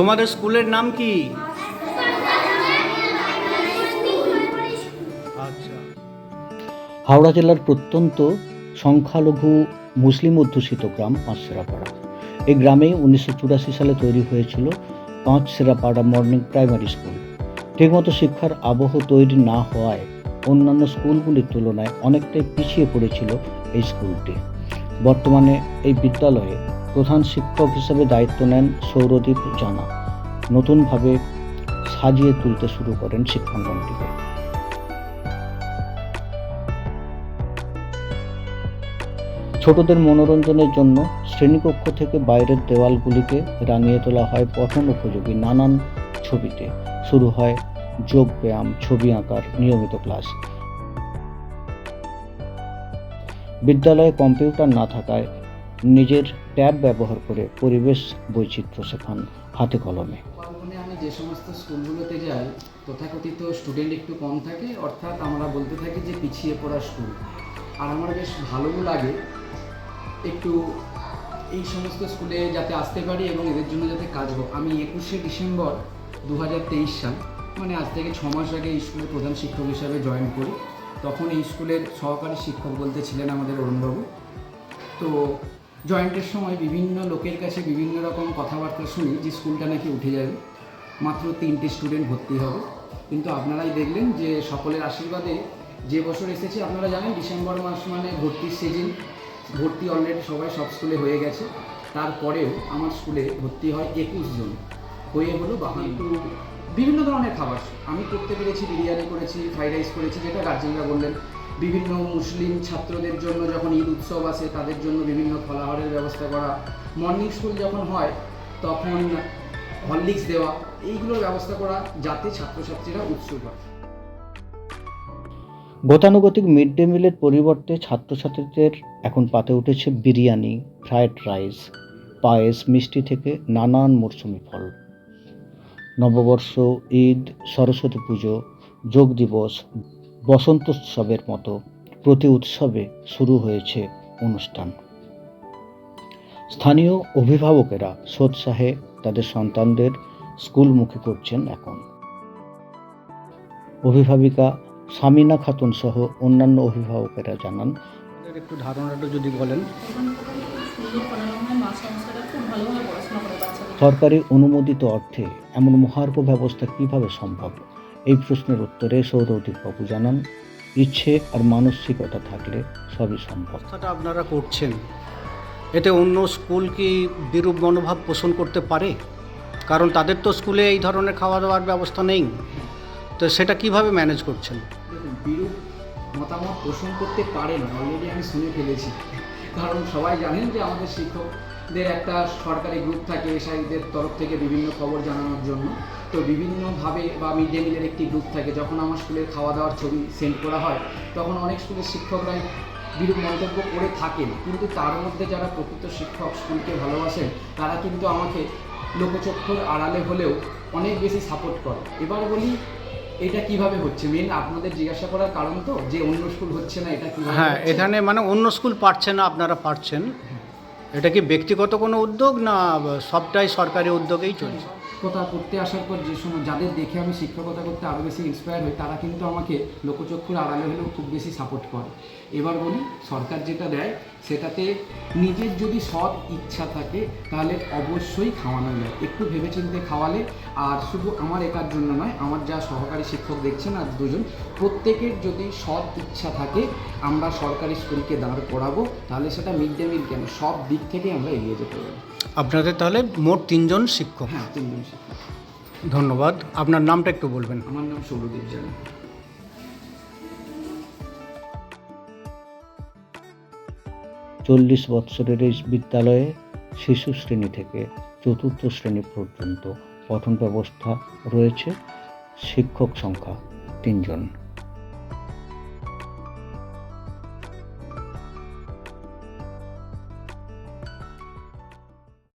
তোমাদের স্কুলের নাম কি? আচ্ছা। হাওড়া জেলার প্রত্যন্ত সংখ্যালঘু মুসলিম অধ্যুষিত গ্রাম পাঁচসেরাপাড়া এই গ্রামেই উনিশশো চুরাশি সালে তৈরি হয়েছিল পাঁচসেরাপাড়া মর্নিং প্রাইমারি স্কুল। ঠিকমতো শিক্ষার আবহ তৈরি না হওয়ায় অন্যান্য স্কুলগুলির তুলনায় অনেকটাই পিছিয়ে পড়েছিল এই স্কুলটি। বর্তমানে এই বিদ্যালয়ে প্রধান শিক্ষক হিসেবে দায়িত্ব নেন সৌরদীপ জানা। নতুনভাবে সাজিয়ে তুলতে শুরু করেন শিক্ষাঙ্গনটিকে। ছোটদের মনোরঞ্জনের জন্য শ্রেণীকক্ষ থেকে বাইরের দেওয়ালগুলিকে রাঙিয়ে তোলা হয় পঠন উপযোগী নানান ছবিতে। শুরু হয় যোগ ব্যায়াম, ছবি আঁকার নিয়মিত ক্লাস। বিদ্যালয়ে কম্পিউটার না থাকায় নিজের ট্যাব ব্যবহার করে পরিবেশ বৈচিত্র্য শেখান হাতে কলমে। আমি যে সমস্ত স্কুলগুলোতে যাই, তথাকথিত স্টুডেন্ট একটু কম থাকে, অর্থাৎ আমরা বলতে থাকি যে পিছিয়ে পড়া স্কুল। আর আমার বেশ ভালোও লাগে একটু এই সমস্ত স্কুলে যাতে আসতে পারি এবং এদের জন্য যাতে কাজ হোক। আমি একুশে ডিসেম্বর দু হাজার তেইশ সাল মানে আজ থেকে ছ মাস আগে এই স্কুলের প্রধান শিক্ষক হিসাবে জয়েন করি। তখন এই স্কুলের সহকারী শিক্ষক বলতে ছিলেন আমাদের অরুণবাবু। তো জয়েন্টের সময় বিভিন্ন লোকের কাছে বিভিন্ন রকম কথাবার্তা শুনি যে স্কুলটা নাকি উঠে যাবে। মাত্র তিনটে স্টুডেন্ট ভর্তি হবে। কিন্তু আপনারাই দেখলেন যে সকলের আশীর্বাদে যে বছর এসেছে, আপনারা জানেন ডিসেম্বর মাস মানে ভর্তির সিজন ভর্তি অলরেডি সবাই সব স্কুলে হয়ে গেছে। তারপরেও আমার স্কুলে ভর্তি হয় একুশ জন। হয়ে হলো একটু বিভিন্ন ধরনের খাবার। আমি করতে পেরেছি, বিরিয়ানি করেছি, ফ্রাইড রাইস করেছি, যেটা গার্জেনরা বললেন। বিভিন্ন মুসলিম ছাত্রদের জন্য যখন ঈদ উৎসব আসে, তাদের জন্য বিভিন্ন ফলাহারের ব্যবস্থা করা। মর্নিং স্কুল যখন হয়, তখন হরলিক্স দেওয়া, এইগুলোর ব্যবস্থা করা যাতে ছাত্রছাত্রীরা উৎসুক হয়। গতানুগতিক মিড ডে মিলের পরিবর্তে ছাত্রছাত্রীদের এখন পাতে উঠেছে বিরিয়ানি ফ্রায়েড রাইস পায়েস, মিষ্টি থেকে নানান মরশুমি ফল। নববর্ষ, ঈদ, সরস্বতী পুজো, যোগ দিবস বসন্ত উৎসবের মতো প্রতি উৎসবে শুরু হয়েছে অনুষ্ঠান। স্থানীয় অভিভাবকেরা সোৎসাহে তাদের সন্তানদের স্কুলমুখী করছেন এখন। অভিভাবিকা সামিনা খাতুন সহ অন্যান্য অভিভাবকেরা জানান একটু ধারণাটা যদি বলেন। সরকারি অনুমোদিত অর্থে এমন মহার্ঘ ব্যবস্থা কীভাবে সম্ভব? এই প্রশ্নের উত্তরে সৌরদীপবাবু জানান ইচ্ছে আর মানসিকতা থাকলে সবই সম্ভব। ব্যবস্থাটা আপনারা করছেন। এতে অন্য স্কুল কি বিরূপ মনোভাব পোষণ করতে পারে? কারণ তাদের তো স্কুলে এই ধরনের খাওয়া দাওয়ার ব্যবস্থা নেই। তো সেটা কীভাবে ম্যানেজ করছেন? বিরূপ মতামত পোষণ করতে পারে না অলরেডি আমি শুনে ফেলেছি। কারণ সবাই জানেন যে আমাদের শিক্ষকদের একটা সরকারি গ্রুপ থাকে, এসআইদের তরফ থেকে বিভিন্ন খবর জানানোর জন্য। তো বিভিন্নভাবে বা মিড ডে মিলের একটি গ্রুপ থাকে, যখন আমার স্কুলের খাওয়া দাওয়ার ছবি সেন্ড করা হয়, তখন অনেক স্কুলের শিক্ষকরাই বিরূপ মন্তব্য করে থাকেন। কিন্তু তার মধ্যে যারা প্রকৃত শিক্ষক স্কুলকে ভালোবাসেন, তারা কিন্তু আমাকে লোকচক্ষুর আড়ালে হলেও অনেক বেশি সাপোর্ট করে। এবার বলি এটা কীভাবে হচ্ছে? মেন আপনাদের জিজ্ঞাসা করার কারণ তো যে অন্য স্কুল হচ্ছে না এটা কীভাবে হ্যাঁ এখানে মানে অন্য স্কুল পারছে না আপনারা পারছেন। এটা কি ব্যক্তিগত কোনো উদ্যোগ না সবটাই সরকারি উদ্যোগেই চলছে? শিক্ষকতা করতে আসার পর যে সময় যাদের দেখে আমি শিক্ষকতা করতে আরও বেশি ইন্সপায়ার হই তারা কিন্তু আমাকে লোকচক্ষুর আড়ালে হলেও খুব বেশি সাপোর্ট করে। এবার বলি সরকার যেটা দেয় সেটাতে নিজের যদি সৎ ইচ্ছা থাকে তাহলে অবশ্যই খাওয়ানো যায়। একটু ভেবেচিন্তে খাওয়ালে আর শুধু আমার একার জন্য নয় আমার যা সহকারী শিক্ষক দেখছেন আর দুজন প্রত্যেকের যদি সৎ ইচ্ছা থাকে আমরা সরকারি স্কুলকে দাঁড় করাবো তাহলে সেটা মিড ডে মিল কেন? সব দিক থেকে আমরা এগিয়ে যেতে পারি আপনাদের তাহলে মোট তিনজন শিক্ষক? হ্যাঁ তিনজন ধন্যবাদ। আপনার নামটা একটু বলবেন। আমার নাম সৌরদীপ জানা। চল্লিশ বৎসরের এই বিদ্যালয়ে শিশু শ্রেণি থেকে চতুর্থ শ্রেণি পর্যন্ত পঠন ব্যবস্থা রয়েছে। শিক্ষক সংখ্যা তিনজন।